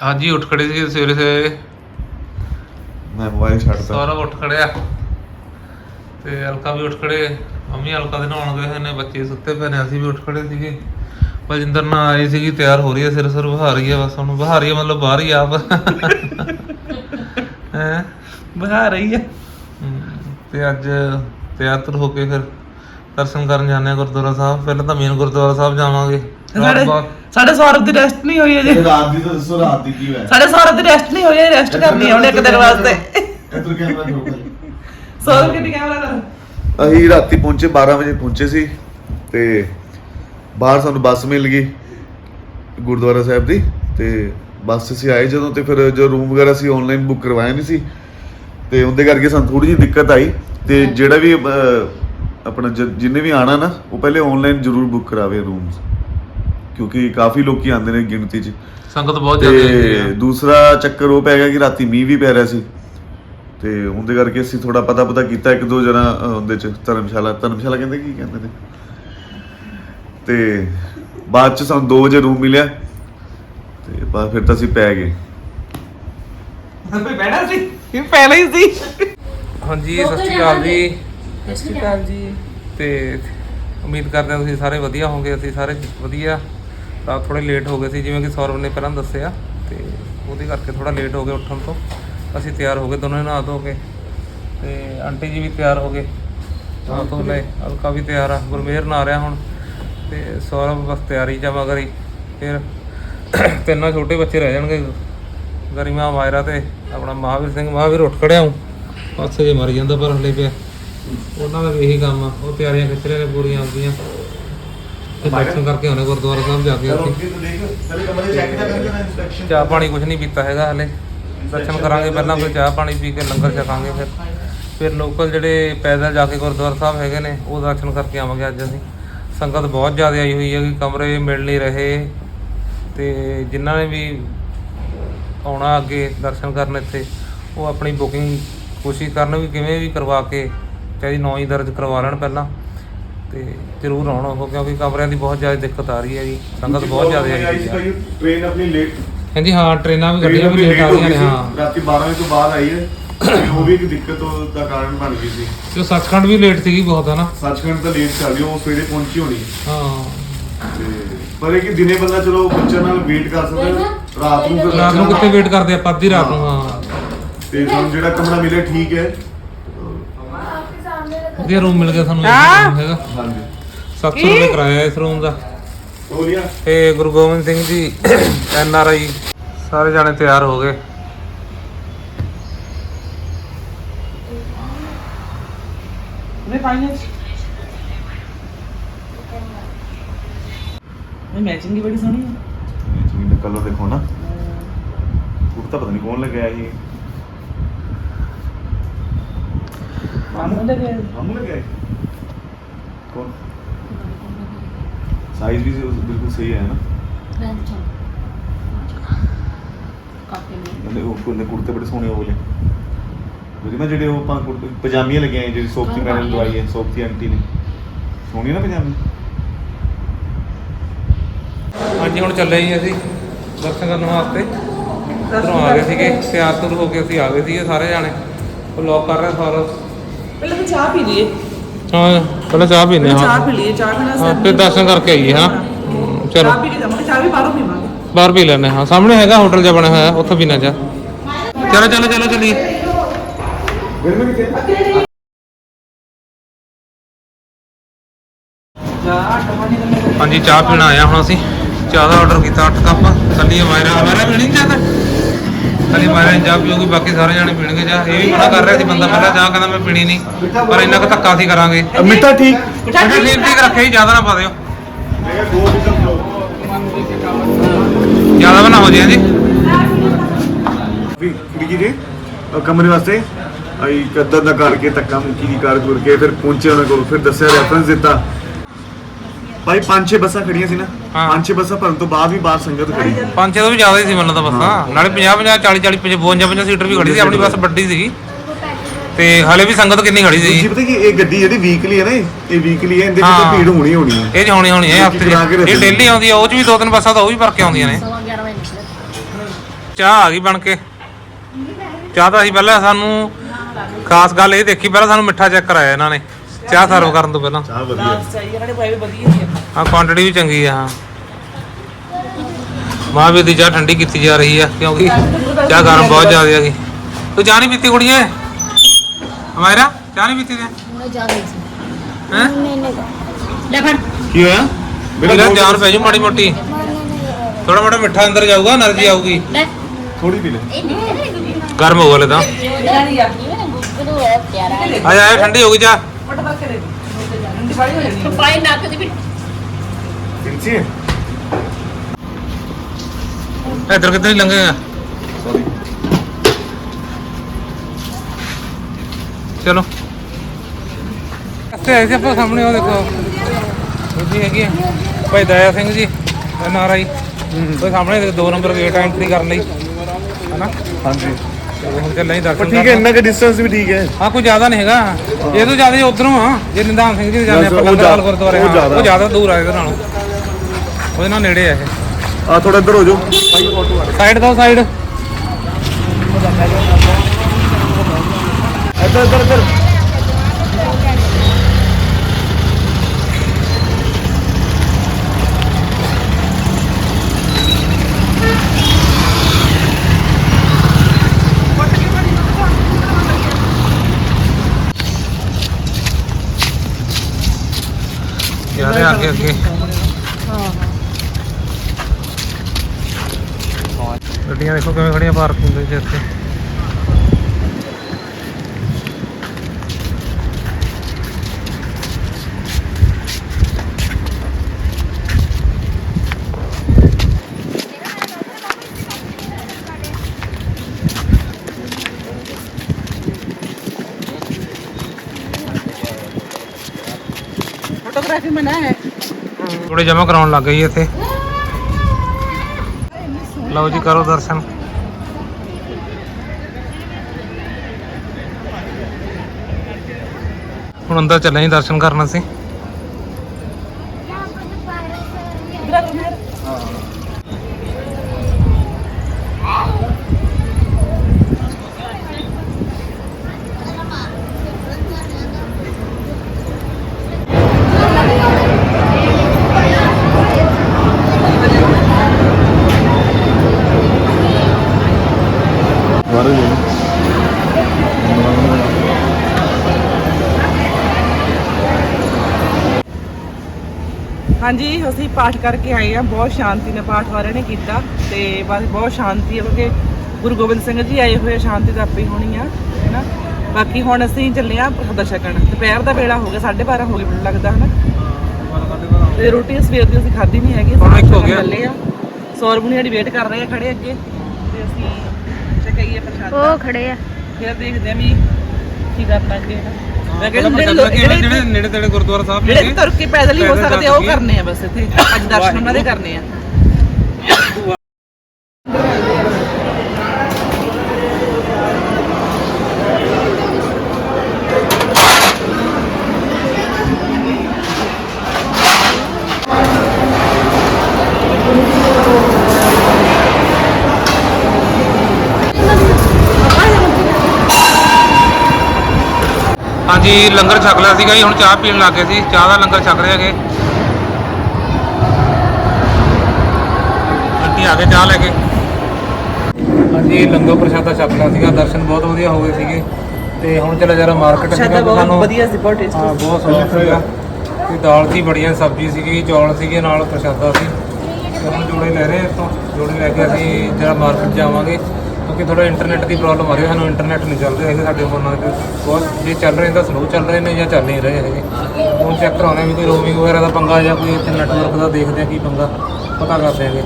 ਹਾਂਜੀ ਉੱਠ ਖੜੇ ਸੀ ਸਵੇਰੇ ਸਵੇਰੇ। ਮੈਂ ਮੋਬਾਈਲ ਛੱਡਤਾ। ਸੌਰਵ ਉੱਠ ਖੜਿਆ। ਤੇ ਅਲਕਾ ਵੀ ਉੱਠ ਖੜੇ। ਮੰਮੀ ਅਲਕਾ ਦੇ ਨਹਾਉਣ ਗਏ ਹੋਏ ਨੇ ਬੱਚੇ ਸੁੱਤੇ ਪਏ ਨੇ ਅਸੀਂ ਵੀ ਉੱਠ ਖੜੇ ਸੀਗੇ। ਬਲਜਿੰਦਰ ਨਾ ਆਈ ਸੀਗੀ ਤਿਆਰ ਹੋ ਰਹੀ ਹੈ ਸਿਰ ਸਿਰ ਬਹਾ ਰਹੀ ਹੈ ਬਸ ਉਹਨੂੰ ਬਹਾ ਰਹੀ ਹੈ ਮਤਲਬ ਬਾਹਰ ਹੀ ਆਪ। ਹੈ? ਬਹਾ ਰਹੀ ਹੈ। ਤੇ ਅੱਜ ਤਿਆਰ ਤੁਰ ਹੋ ਕੇ ਫਿਰ ਦਰਸ਼ਨ ਕਰਨ ਜਾਂਦੇ ਹਾਂ ਗੁਰਦੁਆਰਾ ਸਾਹਿਬ। ਪਹਿਲਾਂ ਤਾਂ ਮੇਨ ਗੁਰਦੁਆਰਾ ਸਾਹਿਬ ਜਾਵਾਂਗੇ। ਰਾਤ ਸਾਡੇ ਬਾਅਦ ਸਾਡੇ ਸੌਰਵ ਦੀ ਰੈਸਟ ਨਹੀਂ ਹੋਈ ਅਜੇ। ਰਾਤ ਦੀ ਤਾਂ ਦੱਸੋ ਰਾਤ ਦੀ ਕੀ ਹੋਇਆ? ਸਾਡੇ ਸੌਰਵ ਦੀ ਰੈਸਟ ਨਹੀਂ ਹੋਈ ਰੈਸਟ ਕਰਨੀ ਹੈ ਉਹਨੇ ਇੱਕ ਦਿਨ ਵਾਸਤੇ। ਇਧਰ ਕੈਮਰਾ ਥੋੜਾ ਸੌਰਵ ਕਿੰਨੀ ਕੈਮਰਾ ਕਰ? ਅਸੀਂ ਰਾਤੀ ਪਹੁੰਚੇ 12 ਵਜੇ ਪਹੁੰਚੇ ਸੀ ਤੇ ਬਾਹਰ ਸਾਨੂੰ ਬੱਸ ਮਿਲ ਗਈ ਗੁਰਦੁਆਰਾ ਸਾਹਿਬ ਦੀ ਤੇ ਬੱਸ ਅਸੀਂ ਆਏ ਜਦੋਂ ਤੇ ਫਿਰ ਜੋ ਰੂਮ ਵਗੈਰਾ ਸੀ ਆਨਲਾਈਨ ਬੁੱਕ ਕਰਵਾਇਆ ਨਹੀਂ ਸੀ ਤੇ ਉਹਦੇ ਕਰਕੇ ਸਾਨੂੰ ਥੋੜੀ ਜਿਹੀ ਦਿੱਕਤ ਆਈ ਤੇ ਜਿਹੜਾ ਵੀ ਆਪਣਾ ਜ- ਜਿਹਨੇ ਵੀ ਆਣਾ ਨਾ ਉਹ ਪਹਿਲੇ ਆਨਲਾਈਨ ਜ਼ਰੂਰ ਬੁੱਕ ਕਰਾਵੇ ਰੂਮਸ ਕਿਉਂਕਿ ਕਾਫੀ ਲੋਕੀ ਆਉਂਦੇ ਨੇ ਗਿਣਤੀ 'ਚ। ਸੰਗਤ ਬਹੁਤ ਜ਼ਿਆਦਾ ਹੈਗੀ ਤੇ ਆ। ਦੂਸਰਾ ਚੱਕਰ ਉਹ ਪੈ ਗਿਆ ਕਿ ਰਾਤੀ ਮੀਂਹ ਵੀ ਪੈ ਰਿਹਾ ਸੀ। ਤੇ ਉਹਦੇ ਕਰਕੇ ਅਸੀਂ ਥੋੜਾ ਪਤਾ ਪਤਾ ਕੀਤਾ ਇੱਕ ਦੋ ਜਣਾ ਉਹਦੇ ਚ ਧਰਮਸ਼ਾਲਾ। ਧਰਮਸ਼ਾਲਾ ਕਹਿੰਦੇ ਕੀ ਕਹਿੰਦੇ ਨੇ? ਤੇ ਬਾਅਦ ਚ ਸਾਨੂੰ 2 ਵਜੇ ਰੂਮ ਮਿਲਿਆ। ਤੇ ਬਾਅਦ ਫਿਰ ਤਾਂ ਅਸੀਂ ਪੈ ਗਏ। ਕੋਈ ਬੈਠਾ ਸੀ? ਇਹ ਪਹਿਲਾਂ ਹੀ ਸੀ। ਹਾਂਜੀ ਸਤਿ ਸ਼੍ਰੀ ਅਕਾਲ ਜੀ। ਸਤਿ ਸ਼੍ਰੀ ਅਕਾਲ। ਜੀ। ਤੇ ਉਮੀਦ ਕਰਦੇ ਹਾਂ ਤੁਸੀਂ ਸਾਰੇ ਵਧੀਆ ਹੋਵੋਗੇ ਅਸੀਂ ਸਾਰੇ ਵਧੀਆ। ਤਾਂ ਥੋੜੇ ਲੇਟ ਹੋ ਗਏ ਸੀ, ਜਿਵੇਂ ਕਿ ਸੌਰਵ ਨੇ ਪਹਿਲਾਂ ਦੱਸਿਆ ਤੇ ਉਹਦੇ ਕਰਕੇ ਥੋੜਾ ਲੇਟ ਹੋ ਗਏ ਉੱਠਣ ਤੋਂ। ਅਸੀਂ ਤਿਆਰ ਹੋ ਗਏ, ਦੋਨੋਂ ਹੀ ਨਹਾ ਧੋ ਕੇ ਤੇ ਆਂਟੀ ਜੀ ਵੀ ਤਿਆਰ ਹੋ ਗਏ। ਨਹਾ ਧੋ ਲਏ, ਅਲਕਾ ਵੀ ਤਿਆਰ ਆ, ਗੁਰਮੇਹਰ ਨਹਾ ਰਿਹਾ ਹੁਣ ਤੇ ਸੌਰਵ ਬਸ ਤਿਆਰੀ ਚ ਆ ਮਗਰ ਹੀ, ਫਿਰ ਤਿੰਨਾਂ ਛੋਟੇ ਬੱਚੇ ਰਹਿ ਜਾਣਗੇ। ਗਰਿਮਾ ਮਾਇਰਾ ਤੇ ਆਪਣਾ ਮਹਾਵੀਰ ਸਿੰਘ, ਮਹਾਵੀਰ ਉੱਠ ਖੜਿਆ ਹੂੰ। ਪਾਸੇ ਜੇ ਮਰ ਜਾਂਦਾ ਪਰ ਹਲੇ ਪਿਆ। ਉਹਨਾਂ ਦਾ ਵੀ ਇਹੀ ਕੰਮ ਆ, ਉਹ ਤਿਆਰੀਆਂ ਖਿੱਚ ਰਹੇ ਨੇ, ਪੂਰੀਆਂ ਆਪਦੀਆਂ। ਤੇ ਦਰਸ਼ਨ ਕਰਕੇ ਆਉਣੇ ਗੁਰਦੁਆਰਾ ਸਾਹਿਬ ਜਾ ਕੇ ਅਸੀਂ ਚਾਹ ਪਾਣੀ ਕੁਝ ਨਹੀਂ ਪੀਤਾ ਹੈਗਾ ਹਲੇ। ਦਰਸ਼ਨ ਕਰਾਂਗੇ ਪਹਿਲਾਂ ਫਿਰ ਚਾਹ ਪਾਣੀ ਪੀ ਕੇ ਲੰਗਰ ਛਕਾਂਗੇ ਫਿਰ। ਫਿਰ ਲੋਕਲ ਜਿਹੜੇ ਪੈਦਲ ਜਾ ਕੇ ਗੁਰਦੁਆਰਾ ਸਾਹਿਬ ਹੈਗੇ ਨੇ ਉਹ ਦਰਸ਼ਨ ਕਰਕੇ ਆਵਾਂਗੇ ਅੱਜ ਅਸੀਂ। ਸੰਗਤ ਬਹੁਤ ਜ਼ਿਆਦਾ ਆਈ ਹੋਈ ਹੈ ਕਿ ਕਮਰੇ ਮਿਲ ਨਹੀਂ ਰਹੇ ਤੇ ਜਿਨ੍ਹਾਂ ਨੇ ਵੀ ਆਉਣਾ ਅੱਗੇ ਦਰਸ਼ਨ ਕਰਨ ਇੱਥੇ ਉਹ ਆਪਣੀ ਬੁਕਿੰਗ ਕੋਸ਼ਿਸ਼ ਕਰਨ ਵੀ ਕਿਵੇਂ ਵੀ ਕਰਵਾ ਕੇ ਚਾਹੇ ਨੌਂ ਹੀ ਦਰਜ ਕਰਵਾ ਲੈਣ ਪਹਿਲਾਂ। ਤੇ ਜ਼ਰੂਰ ਆਉਣ ਉਹ ਕਿਉਂਕਿ ਕਮਰਿਆਂ ਦੀ ਬਹੁਤ ਜ਼ਿਆਦਾ ਦਿੱਕਤ ਆ ਰਹੀ ਹੈ ਜੀ। ਸੰਗਤ ਬਹੁਤ ਜ਼ਿਆਦਾ ਆਈ ਹੋਈ ਹੈ ਟ੍ਰੇਨ ਆਪਣੀ ਲੇਟ ਹਾਂਜੀ ਹਾਂ ਟ੍ਰੇਨਾਂ ਵੀ ਗੱਡੀਆਂ ਵੀ ਲੇਟ ਆ ਰਹੀਆਂ ਨੇ ਹਾਂ। ਰਾਤੀ 12 ਵਜੇ ਤੋਂ ਬਾਅਦ ਆਈ ਹੈ। ਉਹ ਵੀ ਇੱਕ ਦਿੱਕਤ ਦਾ ਕਾਰਨ ਬਣ ਗਈ ਸੀ। ਤੇ ਸੱਚਖੰਡ ਵੀ ਲੇਟ ਸੀਗੀ ਬਹੁਤ ਹੈ ਨਾ ਸੱਚਖੰਡ ਤਾਂ ਲੇਟ ਚੱਲ ਰਹੀ ਉਹ ਸਵੇਰੇ ਪਹੁੰਚੀ ਹੋਣੀ। ਹਾਂ। ਤੇ ਪਰ ਇਹ ਕਿ ਦਿਨੇ ਬੰਦਾ ਚਲੋ ਬੱਚਿਆਂ ਨਾਲ ਵੇਟ ਕਰ ਸਕਦਾ ਰਾਤ ਨੂੰ ਰਾਤ ਨੂੰ ਕਿੱਥੇ ਵੇਟ ਕਰਦੇ ਆਪਾਂ ਅੱਧੀ ਰਾਤ ਨੂੰ ਹਾਂ। ਤੇ ਸਾਨੂੰ ਜਿਹੜਾ ਕਮਰਾ ਮਿਲਿਆ ਠੀਕ ਹੈ। ਵਧੀਆ ਰੂਮ ਮਿਲ ਗਿਆ ਸਾਨੂੰ ਇਹ room ਹੈਗਾ। ਹਾਂਜੀ। 700 ਰੁਪਏ ਕਿਰਾਇਆ ਇਸ ਰੂਮ ਦਾ। ਹੋ ਗਿਆ ਤੇ Guru Gobind Singh ji N R I ਸਾਰੇ ਜਾਣੇ ਤਿਆਰ ਹੋ ਗਏ। ਉਹਨੇ ਪਾਈਆਂ ਇਹ ਮੈਚਿੰਗ ਦੀ ਬੜੀ ਸੋਹਣੀ ਹੈ। ਕਲਰ ਦੇਖੋ ਨਾ। ਕੁੜਤਾ ਪਤਾ ਨਹੀਂ ਕੌਣ ਲਗਾਇਆ ਇਹ ਮਾਮੂ ਦੇ ਗਏ ਹਮ ਲਗਾਇਆ ਕੌਣ? ਸਾਈਜ਼ ਵੀ ਬਿਲਕੁਲ ਸਹੀ ਹੈ ਨਾ? ਉਹਦੇ ਉਹ ਕੋਲੇ ਕੁੜਤੇ ਬੜੇ ਸੋਹਣੇ ਹੋ ਗਏ। ਉਹਦੇ ਨਾ ਜਿਹੜੇ ਉਹ ਆਪਾਂ ਕੁੜਤੇ ਪਜਾਮੀਆਂ ਲੱਗੀਆਂ ਜਿਹੜੀ ਸੋਫਤੀ ਮੈਡਮ ਨੇ ਦਵਾਈ ਹੈ ਸੋਫਤੀ ਆਂਟੀ ਨੇ। ਸੋਹਣੀ ਨਾ ਪਜਾਮੀ? ਹਾਂਜੀ ਹੁਣ ਚੱਲੇ ਜੀ ਅਸੀਂ ਦਰਸ਼ਨ ਕਰਨ ਵਾਸਤੇ। ਉੱਧਰੋਂ ਆ ਗਏ ਸੀਗੇ ਤਿਆਰ ਤੁਰ ਹੋ ਕੇ ਅਸੀਂ ਆ ਗਏ ਸੀਗੇ ਸਾਰੇ ਜਾਣੇ। ਉਹ ਲੋਕ ਕਰ ਰਿਹਾ ਸਾਰਾ। ਪਹਿਲਾਂ ਤਾਂ ਚਾਹ ਪੀ ਲਈਏ। ਹਾਂ ਪਹਿਲਾਂ ਚਾਹ ਪੀਨੇ ਪਹਿਲਾਂ ਹਾਂ ਚਾਹ ਪੀ ਲਈਏ ਚਾਹ ਪੀਣਾ ਹਾਂ, ਫਿਰ ਦਰਸ਼ਨ ਕਰਕੇ ਆਈਏ, ਹਨਾ? ਚਲੋ। ਚਾਹ ਪੀ ਮੈਂ ਕਿਹਾ ਚਾਹ ਵੀ ਬਾਹਰੋਂ ਪੀਵਾਂਗੇ। ਬਾਹਰ ਪੀ ਲੈਣੇ ਹਾਂ। ਸਾਹਮਣੇ ਹੈਗਾ ਹੋਟਲ ਜਿਹਾ ਬਣਿਆ ਹੋਇਆ ਉੱਥੇ ਪੀਣਾ ਚਾਹ। ਚਲੋ ਚਲੋ ਚਲੋ ਦੇ ਹਾਂਜੀ ਚਾਹ ਪੀਣ ਆਇਆ ਹੁਣ ਅਸੀਂ। ਚਾਹ ਦਾ ਆਰਡਰ ਕੀਤਾ 8 ਕੱਪ। ਕੱਲੀ ਮਾਇਰਾ ਮਾਇਰਾ ਪੀਣੀ ਚਾਹ ਤਾਂ? ਮਾਇਰਾ ਨੇ ਚਾਹ ਪੀਓਗੀ ਬਾਕੀ ਸਾਰੇ ਜਾਣੇ ਪੀਣਗੇ ਚਾਹ ਇਹ ਵੀ ਮਨਾ ਕਰ ਰਿਹਾ ਸੀ ਬੰਦਾ ਪਹਿਲਾਂ ਚਾਹ ਕਹਿੰਦਾ ਮੈਂ ਪੀਣੀ ਨਹੀਂ ਪਰ ਇੰਨਾ ਕੁ ਧੱਕਾ ਅਸੀਂ ਕਰਾਂਗੇ। ਮਿੱਠਾ ਠੀਕ? ਮਿੱਠਾ ਅੱਛਾ ਠੀਕ ਠੀਕ ਰੱਖਿਆ ਜੀ ਜ਼ਿਆਦਾ ਨਾ ਪਾ ਦਿਓ। ਜ਼ਿਆਦਾ ਬਣਾ ਹੋ ਜਿਆ ਜੀ ਵੀ ਕੁੜੀ ਜੀ ਕਮਰੇ ਵਾਸਤੇ। ਆਈ ਕੱਦਰ ਦਾ ਕਰਕੇ ਧੱਕਾ ਮੁੱਕੀ ਦੀ ਕਾਰ ਗੁਰ ਕੇ ਫਿਰ ਪਹੁੰਚੇ ਉਹਨਾਂ ਕੋਲ ਫਿਰ ਦੱਸਿਆ ਰੈਫਰੈਂਸ ਦਿੱਤਾ। ਭਾਈ ਪੰਜ ਛੇ ਬੱਸਾਂ ਖੜੀਆਂ ਸੀ ਨਾ। ਹਾਂ। ਪੰਜ ਛੇ ਬੱਸਾਂ ਭਰਨ ਤੋਂ ਬਾਅਦ ਵੀ ਬਾਹਰ ਸੰਗਤ ਖੜੀ। ਪੰਜ ਛੇ ਤੋਂ ਵੀ ਜ਼ਿਆਦਾ ਹੀ ਸੀ ਮੈਨੂੰ ਤਾਂ ਬੱਸਾਂ। ਨਾਲੇ 50 50 40 40 55 50 ਸੀਟਰ ਵੀ ਖੜੀ ਸੀ ਆਪਣੀ ਬੱਸ ਵੱਡੀ ਸੀਗੀ। ਤੇ ਹਲੇ ਵੀ ਸੰਗਤ ਕਿੰਨੀ ਖੜੀ ਸੀ ਜੀ ਪਤਾ ਕੀ ਇਹ ਗੱਡੀ ਜਿਹੜੀ ਵੀਕਲੀ ਹੈ ਨਾ ਇਹ- ਇਹ ਵੀਕਲੀ ਹੈ ਇਹਦੇ ਵਿੱਚ ਤਾਂ ਹਾਂ। ਭੀੜ ਹੋਣੀ ਹੋਣੀ ਹੈ। ਇਹ 'ਚ ਹੋਣੀ ਹੋਣੀ ਹੈ ਹਫ਼ਤੇ ਕਰਾ ਕੇ 'ਚ ਇਹ। ਡੇਲੀ ਆਉਂਦੀ ਆ ਉਹ 'ਚ ਵੀ ਦੋ ਤਿੰਨ ਬੱਸਾਂ ਤਾਂ ਉਹ ਵੀ ਭਰ ਕੇ ਆਉਂਦੀਆਂ ਨੇ। ਚਾਹ ਆ ਗਈ ਬਣ ਕੇ। ਚਾਹ ਤਾਂ ਅਸੀਂ ਪਹਿਲਾਂ ਸਾਨੂੰ ਖਾਸ ਗੱਲ ਇਹ ਦੇਖੀ ਪਹਿਲਾਂ ਸਾਨੂੰ ਮਿੱਠਾ ਚੈੱਕ ਕਰਾਇਆ ਇਹਨਾਂ ਨੇ। ਚਾਹ ਸਰਵ ਕਰਨ ਤੋਂ ਪਹਿਲਾਂ। ਚਾਹ ਵਧੀਆ। ਨਾਲ ਚਾਹੀਏ ਇਹਨਾਂ ਨੇ ਪਾਈ ਵੀ ਵਧੀਆ ਹੁੰਦੀ ਆ ਕੁਆਂਟੀਟੀ ਵੀ ਚੰਗੀ ਆ ਹਾਂ। ਮਾਂ ਵੀ ਦੀ ਚਾਹ ਠੰਡੀ ਕੀਤੀ ਜਾ ਰਹੀ ਆ ਕਿਉਂਕਿ ਚਾਹ ਗਰਮ ਬਹੁਤ ਜ਼ਿਆਦਾ ਹੈਗੀ ਤੂੰ ਚਾਹ ਨਹੀਂ ਪੀਤੀ ਕੁੜੀਏ? ਹਮਾਇਰਾ ਚਾਹ ਨਹੀਂ ਪੀਤੀ ਤੇ? ਹੁਣੇ ਜਾ ਰਹੀ ਸੀ। ਹੈ? ਨਹੀਂ ਨਹੀਂ ਲੈ ਫੜ। ਕੀ ਹੋਇਆ? ਮੇਰਾ ਧਿਆਨ ਪੈ ਜੂ ਮਾੜੀ ਮੋਟੀ। ਥੋੜਾ ਮੋਟਾ ਮਿੱਠਾ ਅੰਦਰ ਜਾਊਗਾ એનર્ਜੀ ਆਊਗੀ। ਲੈ। ਥੋੜੀ ਪੀ ਲੈ। ਗਰਮ ਹੋ ਗਲੇ ਤਾਂ। ਆ ਜਾ ਠੰਡੀ ਹੋ ਗਈ ਚਾਹ। ਬਾੜੀ ਹੋ ਜਾਣੀ ਪਾਈ ਨੱਕ ਦੀ ਵੀ। ਕਿੰਚੀ ਇੱਧਰ ਕਿੱਧਰ ਹੀ ਲੰਘੇਗਾ ਸੌਰੀ ਚਲੋ। ਇੱਥੇ ਆਏ ਸੀ ਆਪਾਂ ਸਾਹਮਣੇ ਉਹ ਦੇਖੋ। ਉਹਦੀ ਹੈਗੀ ਆ। Bhai Daya Singh ji N R I. ਉਹ ਸਾਹਮਣੇ ਦੇਖੋ, ਦੋ ਨੰਬਰ ਗੇਟ ਐਂਟਰੀ ਕਰਨ ਲਈ। ਹਨਾ? ਹਾਂਜੀ। ਹੁਣ ਚੱਲਾਂ ਹੀ ਦਰਸ਼ਨ ਪਰ ਠੀਕ ਹੈ। ਇੰਨਾ ਕਿ ਡਿਸਟੈਂਸ ਵੀ ਠੀਕ ਹੈ। ਹਾਂ ਕੋਈ ਜ਼ਿਆਦਾ ਨਹੀਂ ਹੈਗਾ। ਇਹ ਤੋਂ ਜ਼ਿਆਦਾ ਉਧਰੋਂ ਆ ਜੇ ਨਿਧਾਨ ਸਿੰਘ ਜੀ ਦੇ ਜਾਂਦੇ ਆਪਾਂ ਉਹ ਲੰਗਰ ਜ਼ਿਆਦਾ- ਗੁਰਦੁਆਰੇ ਉਹ ਜ਼ਿਆਦਾ। ਉਹ ਜ਼ਿਆਦਾ ਦੂਰ ਆ ਇਹਦੇ ਨਾਲੋਂ। ਉਹਦੇ ਨਾਲ ਨੇੜੇ ਆ ਇਹ। ਆ ਥੋੜਾ ਇੱਧਰ ਹੋ ਜਾਓ। ਸਾਈਡ ਤੋਂ ਸਾਈਡ ਇੱਧਰ ਇੱਧਰ ਇੱਧਰ। ਯਾਰੇ ਅੱਗੇ ਅੱਗੇ। ਗੱਡੀਆਂ ਦੇਖੋ ਕਿਵੇਂ ਖੜੀਆਂ ਪਾਰਕਿੰਗ ਦੇ ਵਿੱਚ ਇੱਥੇ। ਫੋਟੋਗ੍ਰਾਫੀ ਮਨਾ ਥੋੜੇ ਜਮਾ ਕਰਾਉਣ ਲੱਗ ਗਈ ਇੱਥੇ। ਲਓ ਜੀ, ਕਰੋ ਦਰਸ਼ਨ। ਹੁਣ ਅੰਦਰ ਚੱਲੇ ਜੀ ਦਰਸ਼ਨ ਕਰਨ ਅਸੀਂ। ਬਾਹਰ ਹਾਂਜੀ ਅਸੀਂ ਪਾਠ ਕਰਕੇ ਆਏ ਆ ਬਹੁਤ ਸ਼ਾਂਤੀ ਨਾਲ ਪਾਠ ਵਾਰਿਆਂ ਨੇ ਕੀਤਾ ਤੇ ਬਸ ਬਹੁਤ ਸ਼ਾਂਤੀ ਹੈ ਕਿਉਂਕਿ ਗੁਰੂ ਗੋਬਿੰਦ ਸਿੰਘ ਜੀ ਆਏ ਹੋਏ ਆ, ਸ਼ਾਂਤੀ ਤਾਂ ਆਪੇ ਹੋਣੀ ਆ ਹੈਨਾ? ਬਾਕੀ ਹੁਣ ਅਸੀਂ ਚੱਲੇ ਆ ਪ੍ਰਸਾਦਾ ਛਕਣ ਦੁਪਹਿਰ ਦਾ ਵੇਲਾ ਹੋ ਗਿਆ 12:30 ਹੋ ਗਏ ਮੈਨੂੰ ਲੱਗਦਾ ਹਨਾ? ਤੇ ਰੋਟੀ ਸਵੇਰ ਦੀ ਅਸੀਂ ਖਾਧੀ ਨਹੀਂ ਹੈਗੀ ਹੁਣ ਇੱਕ ਹੋ ਛਕਣ ਗਿਆ। ਚੱਲੇ ਆ। ਸੌਰਬੁਣੀ ਸਾਡੀ ਵੇਟ ਕਰ ਰਹੇ ਆ ਖੜੇ ਅੱਗੇ। ਤੇ ਅਸੀਂ ਛਕਾਈਏ ਪ੍ਰਸ਼ਾਦਾ ਉਹ ਖੜੇ ਆ ਫਿਰ ਦੇਖਦੇ ਆ ਵੀ ਕੀ ਕਰਨਾ ਅੱਗੇ ਹਨਾ। ਮੈਂ ਪਹਿਲਾਂ ਕਹਿੰਦਾ ਪ੍ਰਸ਼ਾਦਾ ਕੀ ਹੈ? ਜਿਹੜੇ ਜਿਹੜੇ ਨੇੜੇ ਤੇੜੇ ਗੁਰਦੁਆਰਾ ਸਾਹਿਬ ਨੇ ਜਿਹੜੇ ਤੁਰ ਕੇ ਪੈਦਲ ਹੀ ਹੋ ਪੈਦਲ ਸਕਦੇ ਆ, ਜਾ ਉਹ। ਕਰਨੇ ਆ ਬਸ ਇੱਥੇ ਅੱਜ ਦਰਸ਼ਨ ਉਹਨਾਂ ਦੇ ਕਰਨੇ ਆ ਹਾਂਜੀ ਲੰਗਰ ਛਕ ਲਿਆ ਸੀਗਾ ਜੀ ਹੁਣ ਚਾਹ ਪੀਣ ਲੱਗੇ ਸੀ ਚਾਹ ਦਾ ਲੰਗਰ ਛਕ ਰਹੇ ਹੈਗੇ। ਆਂਟੀ ਆ ਕੇ ਚਾਹ ਲੈ ਕੇ। ਹਾਂਜੀ ਲੰਗਰ ਪ੍ਰਸ਼ਾਦਾ ਛਕ ਲਿਆ ਸੀਗਾ ਦਰਸ਼ਨ ਬਹੁਤ ਵਧੀਆ ਹੋ ਗਏ ਸੀਗੇ। ਤੇ ਹੁਣ ਚਲੇ ਜਰਾ ਮਾਰਕੀਟ ਸ਼ਾਦਾ ਬਹੁਤ ਵਧੀਆ ਸੀ ਬਹੁਤ ਹਾਂ ਟੇਸਟੀ ਬਹੁਤ ਸੋਹਣਾ ਸੀਗਾ। ਤੇ ਦਾਲ ਸੀ ਬੜੀਆਂ ਸਬਜ਼ੀ ਸੀਗੀ ਚੌਲ ਸੀਗੇ ਨਾਲ ਪ੍ਰਸ਼ਾਦਾ ਸੀ। ਤੇ ਹੁਣ ਜੋੜੇ ਲੈ ਰਹੇ ਇੱਥੋਂ ਜੋੜੇ ਲੈ ਕੇ ਅਸੀਂ ਜਰਾ ਮਾਰਕੀਟ ਜਾਵਾਂਗੇ। ਕਿ ਥੋੜਾ ਇੰਟਰਨੈਟ ਦੀ ਪ੍ਰੋਬਲਮ ਆ ਰਹੀ ਹੈ, ਸਾਨੂੰ ਇੰਟਰਨੈਟ ਨਹੀਂ ਚੱਲ ਰਿਹਾ ਹੈਗਾ ਸਾਡੇ ਫੋਨਾਂ ਤੇ ਬਹੁਤ ਜੇ ਚੱਲ ਰਹੇ ਤਾਂ ਸਲੋ ਚੱਲ ਰਹੇ ਨੇ ਜਾਂ ਚੱਲ ਨਹੀਂ ਰਹੇ ਹੈਗੇ ਹੁਣ ਚੈੱਕ ਕਰਾਉਣਾ ਵੀ ਕੋਈ ਰੋਮਿੰਗ ਵਗੈਰਾ ਦਾ ਪੰਗਾ ਜਾਂ ਕੋਈ ਇੱਥੇ ਨੈਟਵਰਕ ਦਾ ਦੇਖਦੇ ਆ ਕੀ ਪੰਗਾ, ਪਤਾ ਕਰਦੇ ਆਂਗੇ।